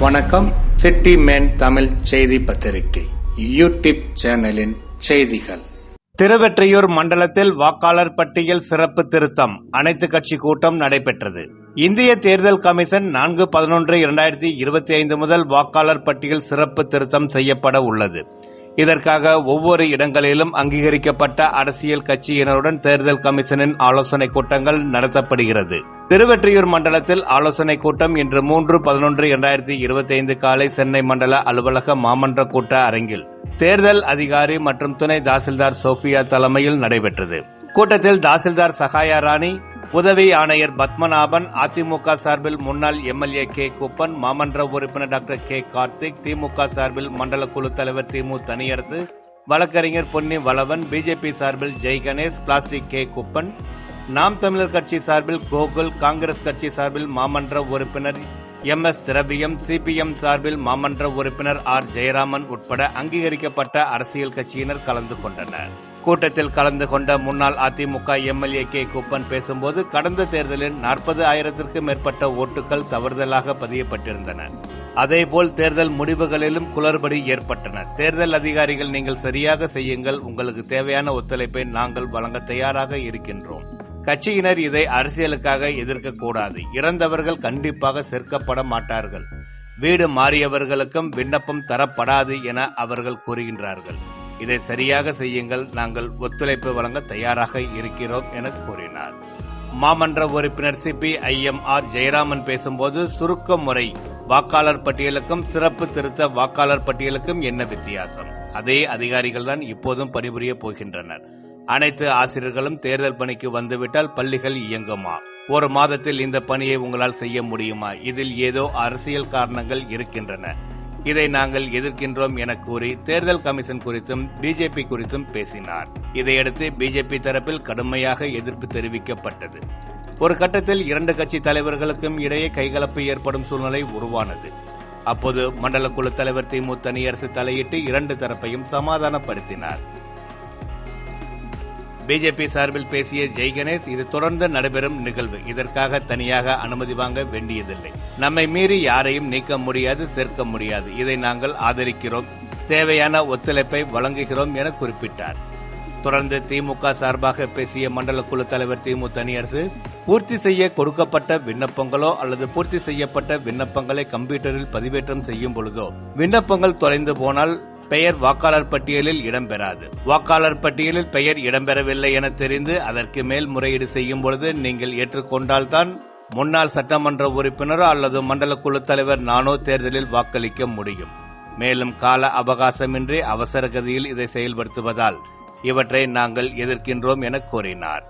வணக்கம். City man Tamil செய்தி பத்திரிகை யூடியூப் சேனலின் செய்திகள். திருவெற்றியூர் மண்டலத்தில் வாக்காளர் பட்டியல் சிறப்பு திருத்தம் அனைத்து கட்சி கூட்டம் நடைபெற்றது. இந்திய தேர்தல் கமிஷன் நான்கு பதினொன்று இரண்டாயிரத்தி இருபத்தி ஐந்து முதல் வாக்காளர் பட்டியல் சிறப்பு திருத்தம் செய்யப்பட உள்ளது. இதற்காக ஒவ்வொரு இடங்களிலும் அங்கீகரிக்கப்பட்ட அரசியல் கட்சியினருடன் தேர்தல் கமிஷனின் ஆலோசனைக் கூட்டங்கள் நடத்தப்படுகிறது. திருவெற்றியூர் மண்டலத்தில் ஆலோசனைக் கூட்டம் இன்று மூன்று பதினொன்று இரண்டாயிரத்தி இருபத்தி ஐந்து காலை சென்னை மண்டல அலுவலக மாமன்ற கூட்ட அரங்கில் தேர்தல் அதிகாரி மற்றும் துணை தாசில்தார் சோபியா தலைமையில் நடைபெற்றது. கூட்டத்தில் தாசில்தார் சகாயா ராணி உதவி ஆணையர் பத்மநாபன் அதிமுக சார்பில் முன்னாள் எம்எல்ஏ கே குப்பன் மாமன்ற உறுப்பினர் டாக்டர் கே கார்த்திக் திமுக சார்பில் மண்டல குழு தலைவர் திமு தனியரசு வழக்கறிஞர் பொன்னி வளவன் பிஜேபி சார்பில் ஜெய் கணேஷ் பிளாஸ்டிக் கே குப்பன் நாம் தமிழர் கட்சி சார்பில் கோகுல் காங்கிரஸ் கட்சி சார்பில் மாமன்ற உறுப்பினர் எம் எஸ் திரவியம் சிபிஎம் சார்பில் மாமன்ற உறுப்பினர் ஆர். ஜெயராமன் உட்பட அங்கீகரிக்கப்பட்ட அரசியல் கட்சியினர் கலந்து கொண்டனர். கூட்டத்தில் கலந்து கொண்ட முன்னாள் அதிமுக எம்எல்ஏ கே. குப்பன் பேசும்போது கடந்த தேர்தலில் நாற்பது ஆயிரத்திற்கும் மேற்பட்ட ஓட்டுகள் தவறுதலாக பதியப்பட்டிருந்தன. அதேபோல் தேர்தல் முடிவுகளிலும் குளறுபடி ஏற்பட்டன. தேர்தல் அதிகாரிகள் நீங்கள் சரியாக செய்யுங்கள். உங்களுக்கு தேவையான ஒத்துழைப்பை நாங்கள் வழங்க தயாராக இருக்கின்றோம். கட்சியினர் இதை அரசியலுக்காக எதிர்க்கக்கூடாது இறந்தவர்கள் கண்டிப்பாக சேர்க்கப்பட மாட்டார்கள். வீடு மாறியவர்களுக்கும் விண்ணப்பம் தரப்படாது என அவர்கள் கூறுகின்றார்கள். இதை சரியாக செய்யுங்கள். நாங்கள் ஒத்துழைப்பு வழங்க தயாராக இருக்கிறோம் என கூறினார். மாமன்ற உறுப்பினர் சிபி ஐஎம்ஆர் ஜெயராமன் பேசும்போது சுருக்க முறை வாக்காளர் பட்டியலுக்கும் சிறப்பு திருத்த வாக்காளர் பட்டியலுக்கும் என்ன வித்தியாசம்? அதே அதிகாரிகள் தான் இப்போதும் பணிபுரிய போகின்றனர். அனைத்து ஆசிரியர்களும் தேர்தல் பணிக்கு வந்துவிட்டால் பள்ளிகள் இயங்குமா? ஒரு மாதத்தில் இந்த பணியை உங்களால் செய்ய முடியுமா? இதில் ஏதோ அரசியல் காரணங்கள் இருக்கின்றன. இதை நாங்கள் எதிர்க்கின்றோம் என கூறி தேர்தல் கமிஷன் குறித்தும் பிஜேபி குறித்தும் பேசினார். இதையடுத்து பிஜேபி தரப்பில் கடுமையாக எதிர்ப்பு தெரிவிக்கப்பட்டது. ஒரு கட்டத்தில் இரண்டு கட்சி தலைவர்களுக்கும் இடையே கைகலப்பு ஏற்படும் சூழ்நிலை உருவானது. அப்போது மண்டல குழு தலைவர் திமு தனியரசு தலையிட்டு இரண்டு தரப்பையும் சமாதானப்படுத்தினார். பிஜேபி சார்பில் பேசிய ஜெய் கணேஷ் இது தொடர்ந்து நடைபெறும் நிகழ்வு. இதற்காக தனியாக அனுமதி வாங்க வேண்டியதில்லை. நம்மை மீறி யாரையும் நீக்க முடியாது சேர்க்க முடியாது. இதை நாங்கள் ஆதரிக்கிறோம். தேவையான ஒத்துழைப்பை வழங்குகிறோம் என குறிப்பிட்டார். தொடர்ந்து திமுக சார்பாக பேசிய மண்டல குழு தலைவர் திமு தனியரசு பூர்த்தி செய்ய கொடுக்கப்பட்ட விண்ணப்பங்களோ அல்லது பூர்த்தி செய்யப்பட்ட விண்ணப்பங்களை கம்ப்யூட்டரில் பதிவேற்றம் செய்யும் பொழுதோ விண்ணப்பங்கள் தொலைந்து போனால் பெயர் வாக்காளர் பட்டியலில் இடம்பெறாது. வாக்காளர் பட்டியலில் பெயர் இடம்பெறவில்லை என தெரிந்து அதற்கு மேல் முறையீடு செய்யும் பொழுது நீங்கள் ஏற்றுக்கொண்டால்தான் முன்னாள் சட்டமன்ற உறுப்பினரோ அல்லது மண்டல குழு தலைவர் நானோ தேர்தலில் வாக்களிக்க முடியும். மேலும் கால அவகாசமின்றி அவசர கதியில் இதை செயல்படுத்துவதால் இவற்றை நாங்கள் எதிர்க்கின்றோம் என கூறினார்.